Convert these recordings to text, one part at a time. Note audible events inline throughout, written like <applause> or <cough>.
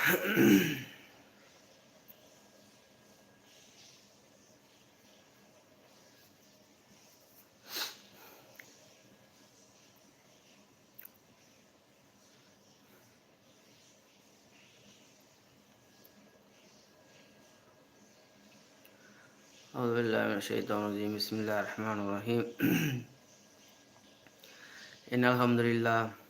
أعوذ بالله من الشيطان الرجيم. بسم الله الرحمن الرحيم. <clears throat> إن الحمد لله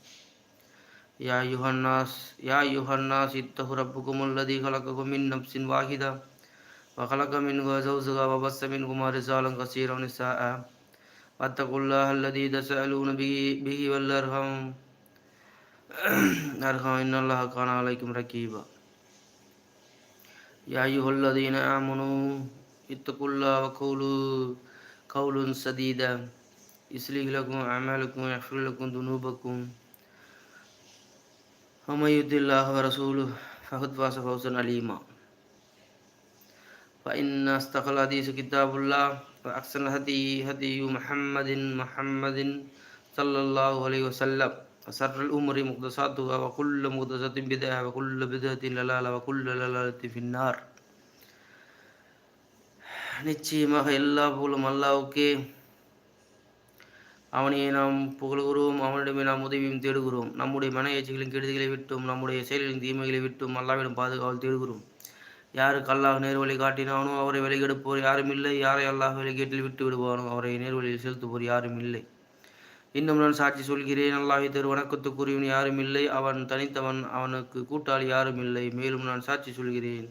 يا أيها الناس يا أيها الناس اتقوا ربكم الذي خلقكم من نفس واحدة وخلق منها زوجها وبث منهما رجالا كثيرا ونساء واتقوا الله الذي تسألون به, به والأرحام أرحم إن الله كان عليكم رقيبا يا أيها الذين آمنوا اتقوا الله وقولوا قول سديدا يصلح لكم أعمالكم ويغفر لكم ذنوبكم ومن يطع الله ورسوله فقد فاز فوزا عليما فإن أصدق الحديث كتاب الله وأحسن الهدي هدي محمد محمد صلى الله عليه وسلم وشر الأمور محدثاتها وكل محدثة بدعة وكل بدعة ضلالة وكل ضلالة في النار நிச்சயமாக எல்லா புகழும் அல்லாவுக்கே அவனையே நாம் புகழ்கிறோம் அவனிடமே நாம் உதவியும் தேடுகிறோம். நம்முடைய மன எச்சைகளின் கெடுதிகளை விட்டும் நம்முடைய செயல்களின் தீமைகளை விட்டும் அல்லாவிடம் பாதுகாவல் தேடுகிறோம். யாருக்கு அல்லாஹ் நேர்வழி காட்டினானோ அவரை வெளிக்கெடுப்போர் யாரும் இல்லை. யாரை அல்லாஹ் வெளிக்கேட்டில் விட்டு விடுவானோ அவரை நேர்வழியில் செலுத்துவோர் யாரும் இல்லை. இன்னும் நான் சாட்சி சொல்கிறேன் அல்லாஹ் தரு வணக்கத்துக்குரியவன் யாரும் இல்லை. அவன் தனித்தவன் அவனுக்கு கூட்டாளி யாரும் இல்லை. மேலும் நான் சாட்சி சொல்கிறேன்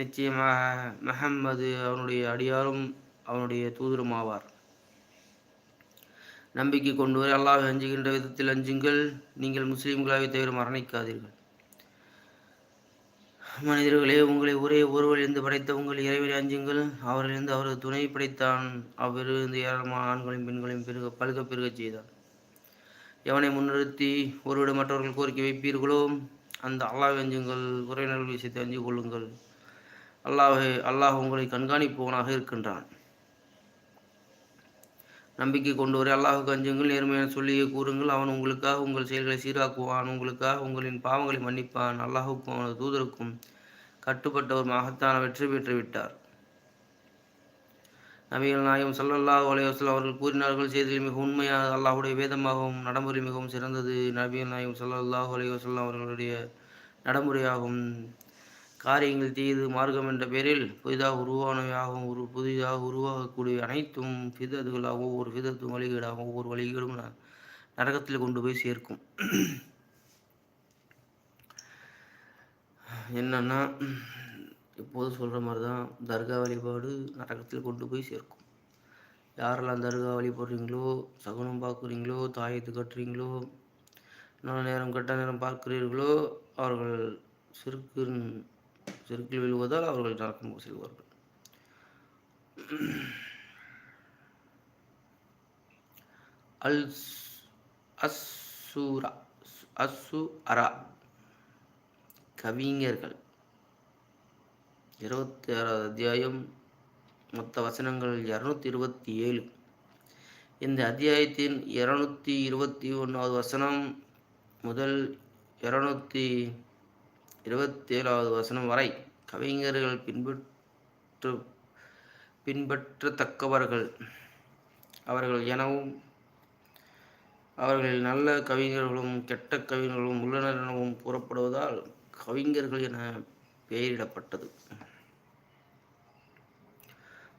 நிச்சயமாக மெஹம்மது அவனுடைய அடியாரும் அவனுடைய தூதரும் ஆவார். நம்பிக்கை கொண்டு வரை அல்லாஹ் அஞ்சுகின்ற விதத்தில் அஞ்சுங்கள். நீங்கள் முஸ்லீம்களாகவே தவிர மரணிக்காதீர்கள். மனிதர்களே உங்களை ஒரே ஒருவரிலிருந்து படைத்த உங்கள் இறைவனை அஞ்சுங்கள். அவரிலிருந்து அவரது துணை படைத்தான். அவ்விருந்து ஏராளமான ஆண்களையும் பெண்களையும் பெருக பழுக பெருகச் செய்தான். எவனை முன்னிறுத்தி ஒருவிட மற்றவர்கள் கோரிக்கை வைப்பீர்களோ அந்த அல்லாஹ் அஞ்சுங்கள். உறவினர்கள் விஷயத்தை அஞ்சு கொள்ளுங்கள். அல்லாஹ் அல்லாஹ் உங்களை கண்காணிப்பவனாக இருக்கின்றான். நம்பிக்கை கொண்டு வரை அல்லாஹுக்கு அஞ்சுங்கள் நேர்மையான சொல்லியே கூறுங்கள். அவன் உங்களுக்காக உங்கள் செயல்களை சீராக்குவான் உங்களுக்காக உங்களின் பாவங்களை மன்னிப்பான். அல்லாஹுக்கும் அவனது தூதருக்கும் கட்டுப்பட்ட ஒரு மகத்தான வெற்றி பெற்று விட்டார் நபிகள் நாயகம் சல்லல்லாஹ் அலைவாஸ்லாம் அவர்கள் கூறினார்கள் செய்தியில் மிக உண்மையான அல்லாஹுடைய வேதமாகவும் நடைமுறை மிகவும் சிறந்தது. நபிகள் நாயகம் சல்லல்லாஹ் அலைவாஸ்லாம் அவர்களுடைய நடைமுறையாகும். காரியங்கள் தீது மார்க்கம் என்ற பெயரில் புதிதாக உருவானவையாகவும் ஒரு புதிதாக உருவாகக்கூடிய அனைத்தும் விதத்துகளாகவும் ஒவ்வொரு விதத்தும் வழிகேடாகவும் ஒவ்வொரு வழிகேடும் நரகத்தில் கொண்டு போய் சேர்க்கும். என்னன்னா எப்போது சொல்கிற மாதிரி தான் தர்கா வழிபாடு நரகத்தில் கொண்டு போய் சேர்க்கும். யாரெல்லாம் தர்கா வழிபடுறீங்களோ சகுனம் பார்க்குறீங்களோ தாயத்து கட்டுறீங்களோ நல்ல நேரம் கெட்ட நேரம் பார்க்கிறீர்களோ அவர்கள் சிறுக்கு செருக்கில் விழுவதால் அவர்கள் நரக்கம் செல்வார்கள். அல் அஸ்ஸூரா அஸ்ஸு அரா. கவிஞர்கள். இருபத்தி ஆறாவது அத்தியாயம். மொத்த வசனங்கள் இரநூத்தி இருபத்தி ஏழு இந்த அத்தியாயத்தின் இருநூத்தி இருபத்தி ஒன்றாவது வசனம் முதல் இருநூத்தி இருபத்தேழாவது வசனம் வரை கவிஞர்கள் பின்பற்று பின்பற்றத்தக்கவர்கள். அவர்கள் எனவும் அவர்களில் நல்ல கவிஞர்களும் கெட்ட கவிஞர்களும் உள்ளனர் எனவும் கூறப்படுவதால் கவிஞர்கள் என பெயரிடப்பட்டது.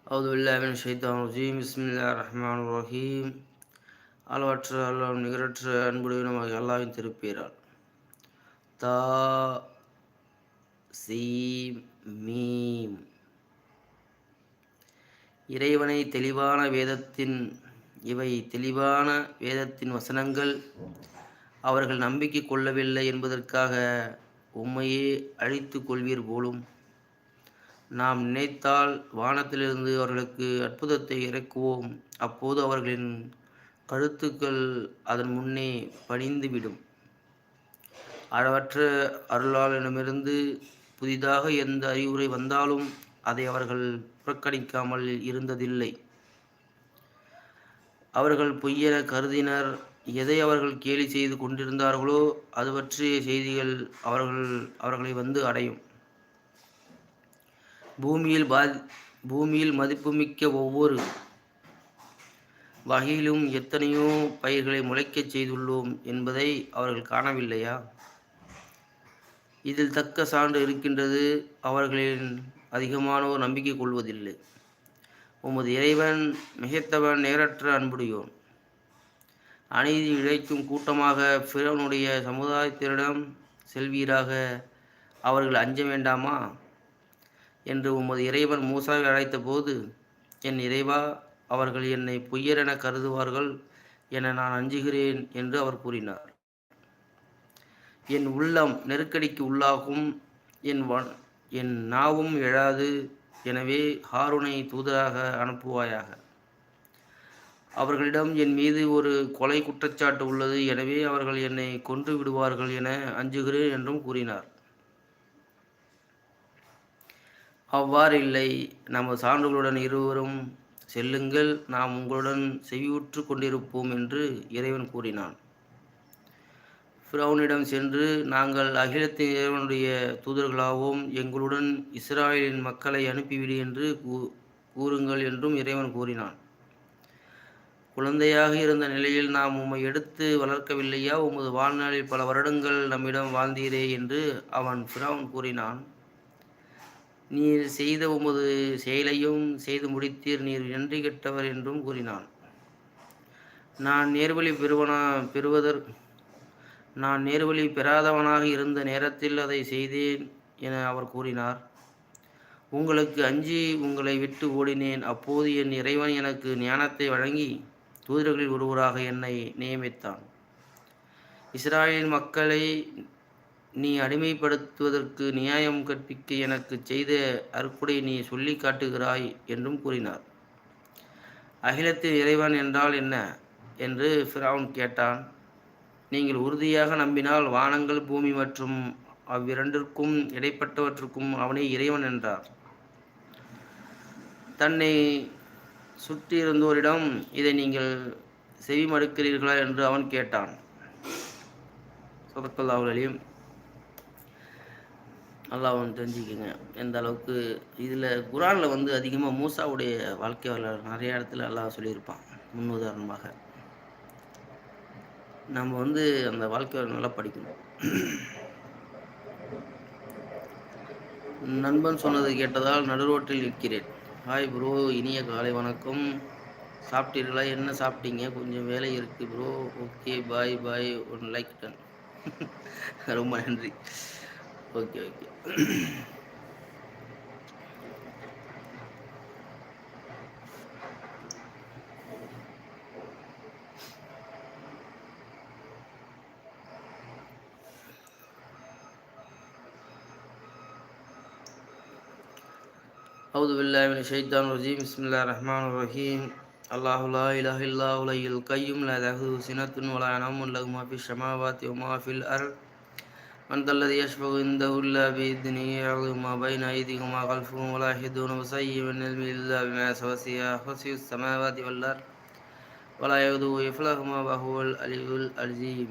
அவது இல்லாவின் ஷைத்தான் ரஜீம். இஸ்மில்லா ரஹ்மான் ரஹீம். அளவற்ற அல்லாம் நிகரற்ற அன்புடையனமாக அல்லாவின் திருப்பேரால் தா சீம் மீம் இறைவனை தெளிவான வேதத்தின் இவை தெளிவான வேதத்தின் வசனங்கள். அவர்கள் நம்பிக்கை கொள்ளவில்லை என்பதற்காக உம்மையே அழித்து கொள்வீர் போலும். நாம் நினைத்தால் வானத்திலிருந்து அவர்களுக்கு அற்புதத்தை இறக்குவோம். அப்போது அவர்களின் கழுத்துக்கள் அதன் முன்னே பணிந்துவிடும். அளவற்ற அருளாளனிடமிருந்து புதிதாக எந்த அறிவுரை வந்தாலும் அதை அவர்கள் புறக்கணிக்காமல் இருந்ததில்லை. அவர்கள் பொய்யென கருதினர். எதை அவர்கள் கேலி செய்து கொண்டிருந்தார்களோ அது பற்றிய செய்திகள் அவர்கள் அவர்களை வந்து அடையும். பூமியில் பாதி பூமியில் மதிப்புமிக்க ஒவ்வொரு வகையிலும் எத்தனையோ பயிர்களை முளைக்கச் செய்துள்ளோம் என்பதை அவர்கள் காணவில்லையா? இதில் தக்க சான்று இருக்கின்றது அவர்களின் அதிகமானோர் நம்பிக்கை கொள்வதில்லை. உமது இறைவன் மிகைத்தவன் நேரற்ற அன்புடையோன். அநீதி இழைக்கும் கூட்டமாக பிறனுடைய சமுதாயத்தினிடம் செல்வீராக அவர்கள் அஞ்ச வேண்டாமா? என்று உமது இறைவன் மூசாவை அழைத்த போது என் இறைவா அவர்கள் என்னை பொய்யரென கருதுவார்கள் என நான் அஞ்சுகிறேன் என்று அவர் கூறினார். என் உள்ளம் நெருக்கடிக்கு உள்ளாகும் என் வ என் நாவும் எழாது எனவே ஹாருனை தூதராக அனுப்புவாயாக. அவர்களிடம் என் மீது ஒரு கொலை குற்றச்சாட்டு உள்ளது எனவே அவர்கள் என்னை கொன்று விடுவார்கள் என அஞ்சுகிறேன் என்றும் கூறினார். அவ்வாறு இல்லை. நமது சான்றுகளுடன் இருவரும் செல்லுங்கள். நாம் உங்களுடன் செவியுற்று கொண்டிருப்போம் என்று இறைவன் கூறினான். ஃபிரௌனிடம் சென்று நாங்கள் அகிலத்தின் இறைவனுடைய தூதர்களாகவும் எங்களுடன் இஸ்ராயலின் மக்களை அனுப்பிவிடு என்று கூறுங்கள் என்றும் இறைவன் கூறினான். குழந்தையாக இருந்த நிலையில் நாம் உம்மை எடுத்து வளர்க்கவில்லையா? உமது வாழ்நாளில் பல வருடங்கள் நம்மிடம் வாழ்ந்தீரே என்று அவன் ஃபிரௌன் கூறினான். நீர் செய்த உமது செயலையும் செய்து முடித்தீர். நீர் நன்றி கெட்டவர் என்றும் கூறினான். நான் நேர்வழி பெறுவனா பெறுவதற்கு நான் நேர்வழி பெறாதவனாக இருந்த நேரத்தில் அதை செய்தேன் என அவர் கூறினார். உங்களுக்கு அஞ்சி உங்களை விட்டு ஓடினேன். அப்போது என் இறைவன் எனக்கு ஞானத்தை வழங்கி தூதர்களில் ஒருவராக என்னை நியமித்தான். இஸ்ராயல் மக்களை நீ அடிமைப்படுத்துவதற்கு நியாயம் கற்பிக்க எனக்கு செய்த அற்புடை நீ சொல்லி காட்டுகிறாய் என்றும் கூறினார். அகிலத்தில் இறைவன் என்றால் என்ன? என்று ஃபிரவுன் கேட்டான். நீங்கள் உறுதியாக நம்பினால் வானங்கள் பூமி மற்றும் அவ்விரண்டிற்கும் இடைப்பட்டவற்றுக்கும் அவனே இறைவன் என்றார். தன்னை சுற்றியிருந்தோரிடம் இதை நீங்கள் செவி மடுக்கிறீர்களா என்று அவன் கேட்டான். சொதக்கல்லாவுலையும் அவன் தெரிஞ்சுக்கோங்க. எந்த அளவுக்கு இதில் குரானில் வந்து அதிகமாக மூசாவுடைய வாழ்க்கை வரலாறு நிறைய இடத்துல நல்லா சொல்லியிருப்பான். முன்னுதாரணமாக. நம்ம வந்து அந்த வாழ்க்கையில் நல்லா படிக்கணும். நண்பன் சொன்னது கேட்டதால் நடுரோட்டில் நிற்கிறேன். ஹாய் ப்ரோ இனிய காலை வணக்கம். சாப்பிட்டீர்களா? என்ன சாப்பிட்டீங்க? கொஞ்சம் வேலை இருக்குது bro. Okay bye bye one like done. ரொம்ப நன்றி. Okay okay. أعوذ بالله من الشيطان الرجيم بسم الله الرحمن الرحيم الله لا إله إلا هو الحي القيوم لا تأخذه سنة ولا نوم له ما في السماوات وما في الأرض من ذا الذي يشفع عنده إلا بإذنه يعلم ما بين أيديهم وما خلفهم ولا يحيطون بشيء من علمه إلا بما وسع كرسي السماوات والأرض ولا يؤوده حفظهما وهو العلي العظيم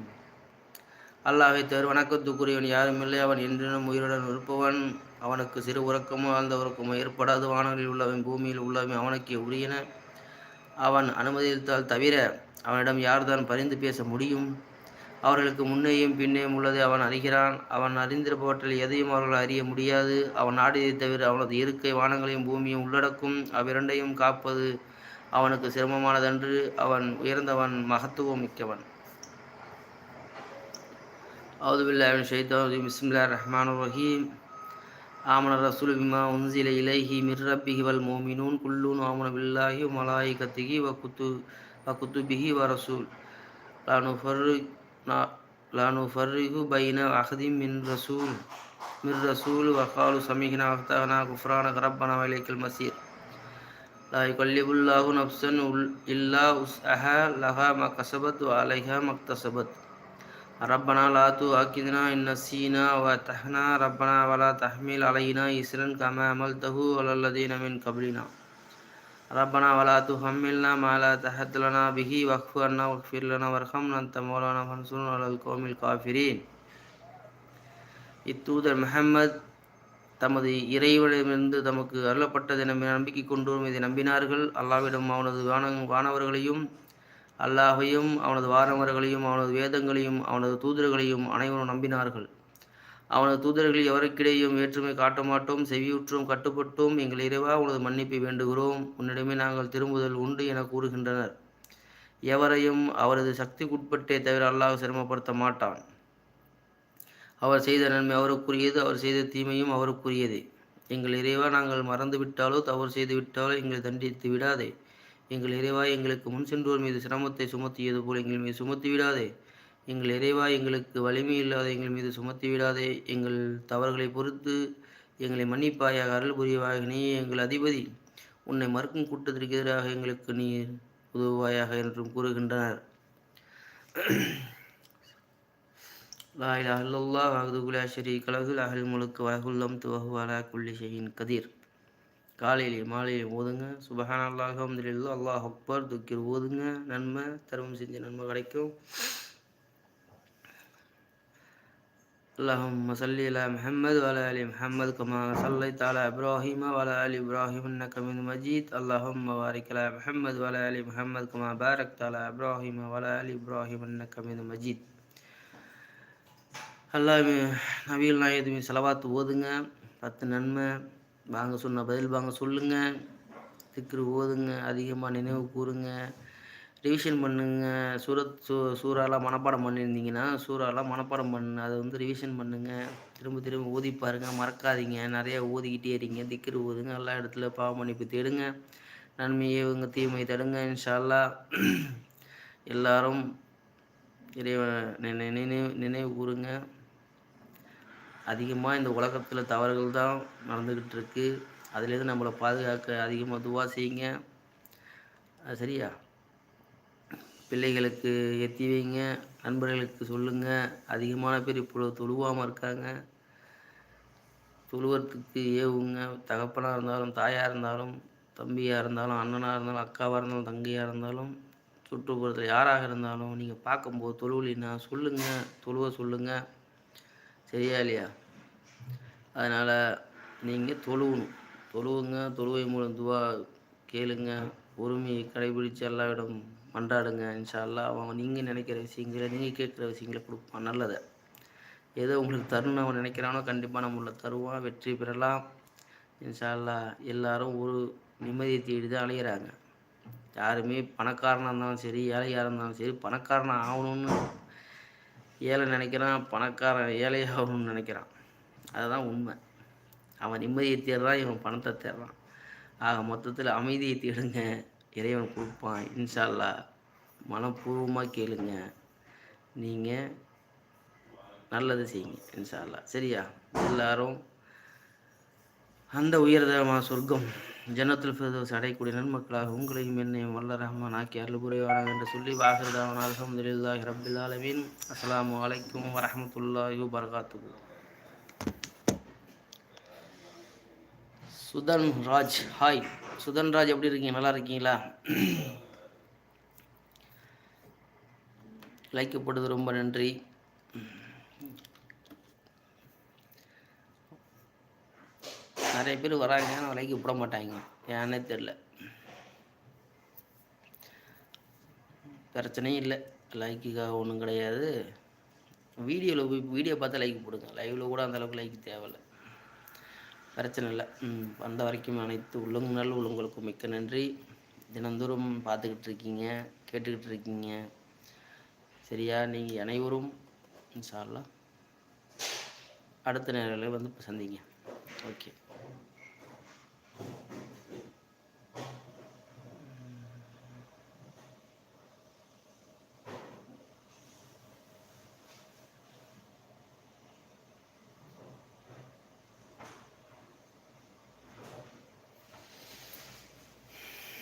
அல்லாஹை தவிர வணக்கத்துக்குரியவன் யாரும் இல்லை அவன் என்றும் உயிருடன் இருப்பவன் அவனுக்கு சிறு உறக்கமோ ஆழ்ந்த உறக்கமோ ஏற்படாது. வானங்களில் உள்ளவன் பூமியில் உள்ளவன் அவனுக்கு உரியன. அவன் அனுமதித்தால் தவிர அவனிடம் யார்தான் பரிந்து பேச முடியும்? அவர்களுக்கு முன்னேயும் பின்னேயும் உள்ளதை அவன் அறிகிறான். அவன் அறிந்திருப்பவற்றில் எதையும் அவர்கள் அறிய முடியாது. அவன் நாடியதை தவிர அவனது இருக்கை வானங்களையும் பூமியும் உள்ளடக்கும். அவ்விரண்டையும் காப்பது அவனுக்கு சிரமமானதன்று. அவன் உயர்ந்தவன் மகத்துவம் மிக்கவன். அவுதுபில்லாவின் ஷைத்தான் பிஸ்மில்லா ரஹ்மான் ரஹீம் ஆமன ரசூல் விமா உன்சில இலைஹி மிர்ரப்பிஹி வல் மோமினூன். குல்லூன் ஆமன பில்லாஹி மலாய் கத்திகி வ குத்து வ குத்துபிஹி லானு ஃபர்ரு லானு ஃபர்ரிஹு பைன அஹதி மின் ரசூல். மிர் ரசூல் வகாலு சமிகினா அஃப்தானா குஃப்ரான கரப்பனா வலைக்கல் மசீர். லா கொல்லிபுல்லாஹு நப்சன் உல் இல்லா உஸ் அஹ லஹா ம கசபத் அலைஹா மக்தசபத் ربنا لا تؤاخذنا إن نسينا وأتحنا ربنا ولا تحمل علينا إسرا كما عملته على الذين من قبلنا ربنا ولا تحملنا ما لا تحد لنا به واغف عنا واغفر لنا وارحمنا أنت مولانا فانصرنا على القوم الكافرين இத்தூதர் முஹம்மத் தமது இறைவனிடமிருந்து தமக்கு அருளப்பட்டதை நம்பி நம்பிக்கை கொண்டோரும் இதை நம்பினார்கள் அல்லாவிடம் அவனது வான வானவர்களையும் அல்லாஹையும் அவனது வாரமரங்களையும் அவனது வேதங்களையும் அவனது தூதர்களையும் அனைவரும் நம்பினார்கள். அவனது தூதர்களில் எவருக்கிடையும் வேற்றுமை காட்ட மாட்டோம் செவியுற்றும் கட்டுப்பட்டோம். எங்கள் இறைவா உனது மன்னிப்பை வேண்டுகிறோம். உன்னிடமே நாங்கள் திரும்புதல் உண்டு என கூறுகின்றனர். எவரையும் அவரது சக்திக்குட்பட்டே தவிர அல்லாஹ் சிரமப்படுத்த மாட்டான். அவர் செய்த நன்மை அவருக்குரியது அவர் செய்த தீமையும் அவருக்குரியது. எங்கள் இறைவா நாங்கள் மறந்துவிட்டாலோ தவறு செய்து விட்டாலோ எங்களை தண்டித்து விடாதே. எங்கள் இறைவா எங்களுக்கு முன் சென்றோர் மீது சிரமத்தை சுமத்தியது போல் எங்கள் மீது சுமத்தி விடாதே. எங்கள் இறைவா எங்களுக்கு வலிமை இல்லாத எங்கள் மீது சுமத்தி விடாதே. எங்கள் தவறுகளை பொறுத்து எங்களை மன்னிப்பாயாக அருள் புரியவாக நீ எங்கள் அதிபதி. உன்னை மறுக்கும் கூட்டத்திற்கு எதிராக எங்களுக்கு நீ உதவுவாயாக என்றும் கூறுகின்றனர். லா இலாஹ இல்லல்லாஹ் வஹ்தஹு கலகுல் அஹல் முழுக்கு லஹுல் முல்கு அலா குல்லி ஷைஇன் கதீர். காலையிலே மாலையிலே ஓதுங்க சுபஹான் அல்லாஹ் அல்ஹம்துலில்லாஹ் அல்லாஹ் அக்பர் துக்கிர் ஓதுங்க நன்மை தர்மம் செஞ்ச நன்மை கிடைக்கும் اللهم صل على محمد وعلى ال محمد كما صليت على ابراهيم وعلى ال ابراهيم انك حميد مجيد اللهم بارك على محمد وعلى ال محمد كما باركت على ابراهيم وعلى ال ابراهيم انك حميد مجيد அல்லாஹ் நபிகள் நாயகத்துமே செலவாத்து ஓதுங்க பத்து நன்மை வாங்க சொன்ன பதில் வாங்க சொல்லுங்கள் திக்ரு ஓதுங்க அதிகமாக நினைவு கூறுங்க. ரிவிஷன் பண்ணுங்க. சூரத் சூ சூறாலாம் மனப்பாடம் பண்ணியிருந்தீங்கன்னா சூறாலாம் மனப்பாடம் பண்ணு அதை வந்து ரிவிஷன் பண்ணுங்கள் திரும்ப திரும்ப ஓதி பாருங்கள் மறக்காதீங்க. நிறையா ஓதிக்கிட்டே இருங்க. திக்ரு ஓதுங்க. எல்லா இடத்துல பாவ மன்னிப்பு தேடுங்க. நன்மையை இவங்க தீமை தடுங்க இன்ஷால்லா. எல்லாரும் இறைவன் நினைவு நினைவு கூறுங்க. அதிகமாக இந்த உலகத்தில் தவறுகள் தான் நடந்துக்கிட்டு இருக்குது அதுலேருந்து நம்மளை பாதுகாக்க அதிகமாக துவா செய்யுங்க. அது சரியா? பிள்ளைகளுக்கு எத்தி வைங்க. நண்பர்களுக்கு சொல்லுங்கள் அதிகமான பேர் இப்போ தொழுவாமல் இருக்காங்க. தொழுவத்துக்கு ஏவுங்க. தகப்பனாக இருந்தாலும் தாயாக இருந்தாலும் தம்பியாக இருந்தாலும் அண்ணனாக இருந்தாலும் அக்காவாக இருந்தாலும் தங்கையாக இருந்தாலும் சுற்றுப்புறத்தில் யாராக இருந்தாலும் நீங்கள் பார்க்கும்போது தொழுவலின்னா சொல்லுங்கள் தொழுவ சொல்லுங்கள் சரியா இல்லையா அதனால் நீங்கள் தொழுவணும். தொழுவுங்க தொழுவை மூலம் துவா கேளுங்க. பொறுமையை கடைபிடித்து எல்லாவிடம் மன்றாடுங்க. இன்ஷால்லா அவன் நீங்கள் நினைக்கிற விஷயங்களை நீங்கள் கேட்குற விஷயங்களை கொடுப்பான் நல்லதை. ஏதோ உங்களுக்கு தருணம் அவன் நினைக்கிறானோ கண்டிப்பாக நம்மளை தருவான் வெற்றி பெறலாம். இன்ஷால்லா எல்லாரும் ஒரு நிம்மதியை தேடி தான் அலையிறாங்க. யாருமே பணக்காரனாக இருந்தாலும் சரி ஏழையாக இருந்தாலும் சரி பணக்காரனாக ஆகணும்னு ஏழை நினைக்கிறான் பணக்காரன் ஏழையாகணும்னு நினைக்கிறான். அதுதான் உண்மை. அவன் நிம்மதியை தேடுறான் இவன் பணத்தை தேடுறான். ஆக மொத்தத்தில் அமைதியை தேடுங்க. இறைவன் கொடுப்பான். இன்ஷால்லா மனப்பூர்வமாக கேளுங்க. நீங்கள் நல்லது செய்யுங்க இன்ஷால்லா சரியா? எல்லாரும் அந்த உயர்தரமான சொர்க்கம் ஜன்னத்தில் ஃபிரதோஸ் அடையக்கூடிய நன்மக்களாக உங்களையும் என்னையும் வல்ல ரஹ்மான் ஆக்கி அருள் புரிவானாக என்று சொல்லி வாகிருதாவன் அலமதுல்லாஹி ரபில் ஆலமீன். அஸ்லாம் வலைக்கம் வரமத்துல்லாஹி வரகாத்து சுதன் ராஜ் ஹாய். சுதன் ராஜ் எப்படி இருக்கீங்க? நல்லா இருக்கீங்களா? <clears throat> லைக்கப்படுது ரொம்ப நன்றி. நிறைய பேர் வராங்க ஆனால் லைக் விட மாட்டாங்க. ஏன்னே தெரில பிரச்சனையும் இல்லை. லைக்குக்காக ஒன்றும் கிடையாது. வீடியோவில் போய் வீடியோ பார்த்தா லைக் போடுங்க. லைவில் கூட அந்தளவுக்கு லைக் தேவையில்லை. பிரச்சனை இல்லை. வந்த வரைக்கும் அனைத்து உள்ளங்கள் நல்ல உள்ளவங்களுக்கும் மிக்க நன்றி. தினந்தோறும் பார்த்துக்கிட்டு இருக்கீங்க கேட்டுக்கிட்டு இருக்கீங்க. சரியா? நீங்கள் அனைவரும் இன்ஷால்லாம் அடுத்த நேரில் வந்து சந்திங்க. ஓகே